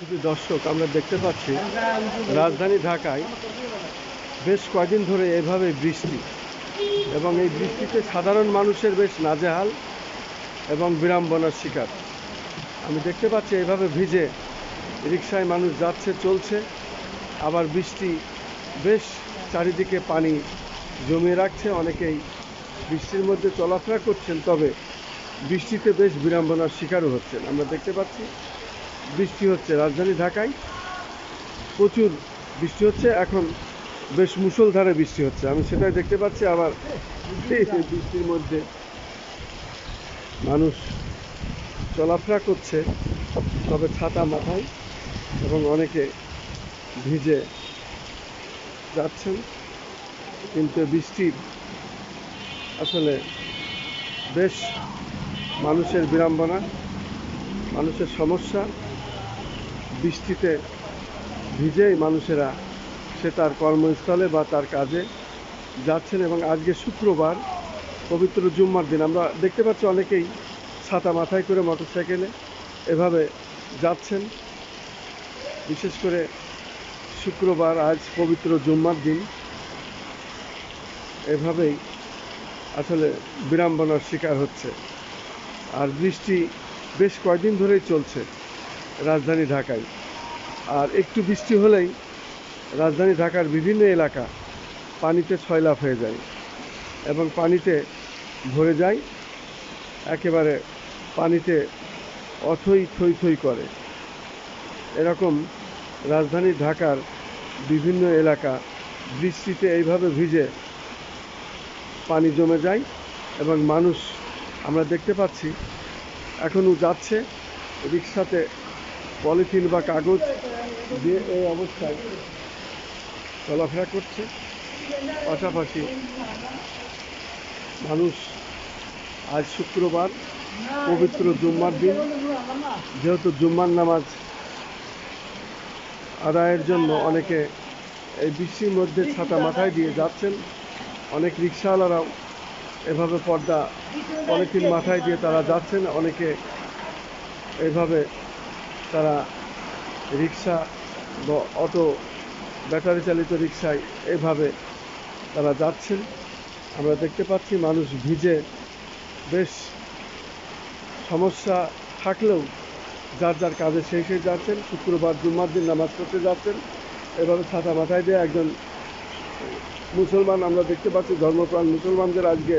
শুধু দর্শক, আমরা দেখতে পাচ্ছি রাজধানী ঢাকায় বেশ কয়দিন ধরে এভাবে বৃষ্টি এবং এই বৃষ্টিতে সাধারণ মানুষের বেশ নাজেহাল এবং বিড়ম্বনার শিকার। আমি দেখতে পাচ্ছি এভাবে ভিজে রিক্সায় মানুষ যাচ্ছে, চলছে। আবার বৃষ্টি বেশ চারিদিকে পানি জমিয়ে রাখছে। অনেকেই বৃষ্টির মধ্যে চলাফেরা করছেন, তবে বৃষ্টিতে বেশ বিড়ম্বনার শিকারও হচ্ছেন। আমরা দেখতে পাচ্ছি বৃষ্টি হচ্ছে রাজধানী ঢাকায়। প্রচুর বৃষ্টি হচ্ছে, এখন বেশ মুষলধারে বৃষ্টি হচ্ছে। আমি সেটাই দেখতে পাচ্ছি, আবার বৃষ্টির মধ্যে মানুষ চলাফেরা করছে, তবে ছাতা মাথায় এবং অনেকে ভিজে যাচ্ছেন। কিন্তু বৃষ্টির আসলে বেশ মানুষের বিড়ম্বনা, মানুষের সমস্যা। বৃষ্টিতে ভিজেই মানুষেরা সে তার কর্মস্থলে বা তার কাজে যাচ্ছেন এবং আজকে শুক্রবার, পবিত্র জুম্মার দিন। আমরা দেখতে পাচ্ছি অনেকেই ছাতা মাথায় করে মোটরসাইকেলে এভাবে যাচ্ছেন। বিশেষ করে শুক্রবার, আজ পবিত্র জুম্মার দিন। এভাবেই আসলে বিড়ম্বনার শিকার হচ্ছে। আর বৃষ্টি বেশ কয়দিন ধরেই চলছে রাজধানী ঢাকায়। আর একটু বৃষ্টি হলেই রাজধানী ঢাকার বিভিন্ন এলাকা পানিতে ছয়লাভ হয়ে যায় এবং পানিতে ভরে যায়, একেবারে পানিতে অথই থই থই করে। এরকম রাজধানী ঢাকার বিভিন্ন এলাকা বৃষ্টিতে এইভাবে ভিজে পানি জমে যায় এবং মানুষ, আমরা দেখতে পাচ্ছি, এখনও যাচ্ছে, রিক্সাতে পলিথিন বা কাগজ দিয়ে এই অবস্থায় চলাফেরা করছে। পাশাপাশি মানুষ আজ শুক্রবার পবিত্র জুম্মার দিন। যেহেতু জুম্মার নামাজ আদায়ের জন্য অনেকে এই বৃষ্টির মধ্যে ছাতা মাথায় দিয়ে যাচ্ছেন, অনেক রিক্সাওয়ালারাও এভাবে পর্দা, পলিথিন মাথায় দিয়ে তারা যাচ্ছেন, অনেকে এইভাবে তারা রিক্সা বা অটো ব্যাটারি চালিত রিক্সায় এভাবে তারা যাচ্ছেন। আমরা দেখতে পাচ্ছি মানুষ ভিজে। বেশ সমস্যা থাকলেও যার যার কাজে সেই সেই যাচ্ছেন। শুক্রবার জুম্মার দিন নামাজ পড়তে যাচ্ছেন। এভাবে ছাতা মাথায় দিয়ে একজন মুসলমান, আমরা দেখতে পাচ্ছি ধর্মপ্রাণ মুসলমানদের আজকে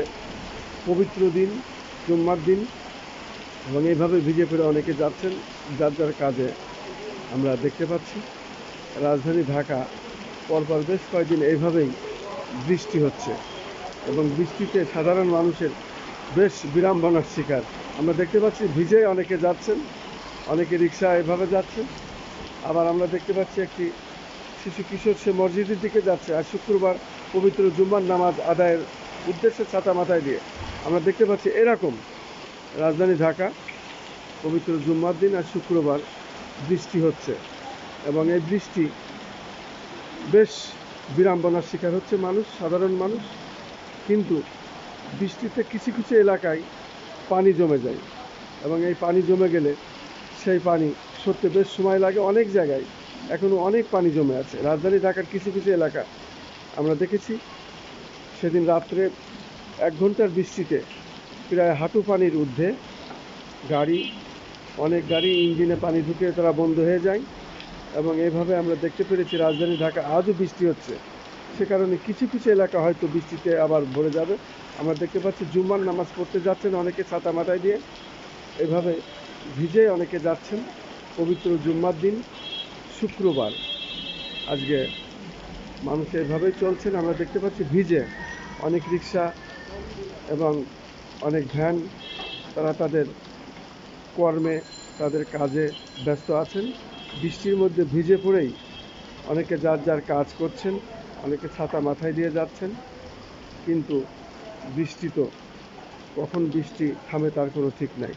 পবিত্র দিন, জুম্মার দিন। এবং এইভাবে ভিজে অনেকে যাচ্ছেন, যার যার কাজে আমরা দেখতে পাচ্ছি। রাজধানী ঢাকা পরপর বেশ কয়েকদিন এইভাবেই বৃষ্টি হচ্ছে এবং বৃষ্টিতে সাধারণ মানুষের বেশ বিড়ম্বনার শিকার। আমরা দেখতে পাচ্ছি ভিজে অনেকে যাচ্ছেন, অনেকে রিক্সা এভাবে যাচ্ছেন। আবার আমরা দেখতে পাচ্ছি একটি শিশু কিশোর, সে মসজিদের দিকে যাচ্ছে আর শুক্রবার পবিত্র জুম্মার নামাজ আদায়ের উদ্দেশ্যে ছাতা মাথায় দিয়ে আমরা দেখতে পাচ্ছি এরকম রাজধানী ঢাকা, পবিত্র জুম্মার দিন আর শুক্রবার বৃষ্টি হচ্ছে এবং এই বৃষ্টি বেশ বিড়ম্বনার শিকার হচ্ছে মানুষ, সাধারণ মানুষ। কিন্তু বৃষ্টিতে কিছু কিছু এলাকায় পানি জমে যায় এবং এই পানি জমে গেলে সেই পানি সরতে বেশ সময় লাগে অনেক জায়গায়। এখনও অনেক পানি জমে আছে। রাজধানী ঢাকার কিছু কিছু এলাকা আমরা দেখেছি। সেদিন রাত্রে এক ঘণ্টার বৃষ্টিতে প্রায় হাঁটু পানির ঊর্ধ্বে গাড়ি, অনেক গাড়ি ইঞ্জিনে পানি ঢুকে তারা বন্ধ হয়ে যায় এবং এইভাবে আমরা দেখতে পেরেছি রাজধানী ঢাকা আজও বৃষ্টি হচ্ছে। সে কারণে কিছু কিছু এলাকা হয়তো বৃষ্টিতে আবার ভরে যাবে। আমরা দেখতে পাচ্ছি জুম্মার নামাজ পড়তে যাচ্ছেন অনেকে ছাতা মাথায় দিয়ে। এভাবে ভিজে অনেকে যাচ্ছেন। পবিত্র জুম্মার দিন, শুক্রবার। আজকে মানুষ এভাবেই চলছেন। আমরা দেখতে পাচ্ছি ভিজে অনেক রিক্সা এবং অনেক ধ্যান, তারা তাদের কর্মে, তাদের কাজে ব্যস্ত আছেন। বৃষ্টির মধ্যে ভিজে পড়েই অনেকে যার যার কাজ করছেন, অনেকে ছাতা মাথায় দিয়ে যাচ্ছেন। কিন্তু বৃষ্টি তো, কখন বৃষ্টি থামে তার কোনো ঠিক নাই।